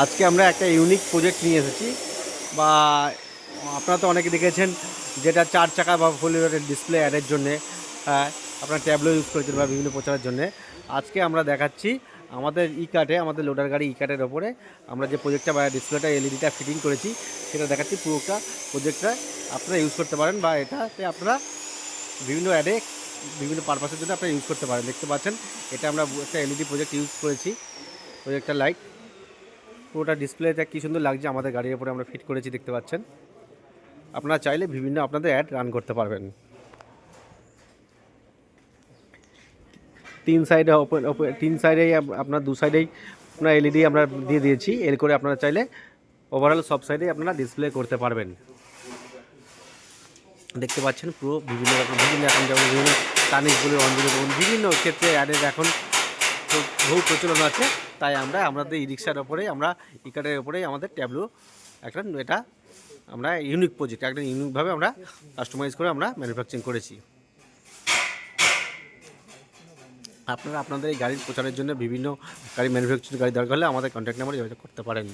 আজকে আমরা একটা ইউনিক প্রজেক্ট নিয়ে এসেছি। বা, আপনারা তো অনেকে দেখেছেন যেটা চার চাকা বা ফুল ডিসপ্লে অ্যাডের জন্যে আপনার ট্যাবলো ইউজ করেছেন বা বিভিন্ন প্রচারের জন্যে। আজকে আমরা দেখাচ্ছি আমাদের ই কার্টে আমাদের লোডার গাড়ি ই কার্টের ওপরে আমরা যে প্রজেক্টটা বা ডিসপ্লেটা এলইডিটা ফিটিং করেছি, সেটা দেখাচ্ছি পুরোটা প্রজেক্টটা আপনারা ইউজ করতে পারেন বা এটাতে আপনারা বিভিন্ন অ্যাডে বিভিন্ন পারপাসের জন্য আপনারা ইউজ করতে পারেন। দেখতে পাচ্ছেন, এটা আমরা একটা এলইডি প্রজেক্ট ইউজ করেছি প্রজেক্টর লাইট পুরোটা ডিসপ্লেটা কী সুন্দর লাগছে আমাদের গাড়ির উপরে আমরা ফিট করেছি দেখতে পাচ্ছেন। আপনারা চাইলে বিভিন্ন আপনাদের অ্যাড রান করতে পারবেন। তিন সাইডে ওপেন তিন সাইডেই আপনার দু সাইডেই আপনার এলইডি আমরা দিয়ে দিয়েছি। এর করে আপনারা চাইলে ওভারঅল সব সাইডেই আপনারা ডিসপ্লে করতে পারবেন। দেখতে পাচ্ছেন পুরো বিভিন্ন রকম, বিভিন্ন এখন যেমন বিভিন্ন তানিশ বলুন অঞ্জলি বিভিন্ন ক্ষেত্রে অ্যাডের এখন বহু প্রচলন আছে। তাই আমরা আমাদের ই রিক্সার ওপরেই, আমরা ই কার্ডের ওপরেই আমাদের ট্যাবলো একটা এটা আমরা ইউনিক প্রজেক্ট একটা ইউনিকভাবে আমরা কাস্টমাইজ করে আমরা ম্যানুফ্যাকচারিং করেছি। আপনারা, আপনাদের এই গাড়ির প্রচারের জন্য বিভিন্ন গাড়ি ম্যানুফ্যাকচারিং গাড়ি দরকার হলে আমাদের কন্ট্যাক্ট নাম্বারে যোগাযোগ করতে পারেন।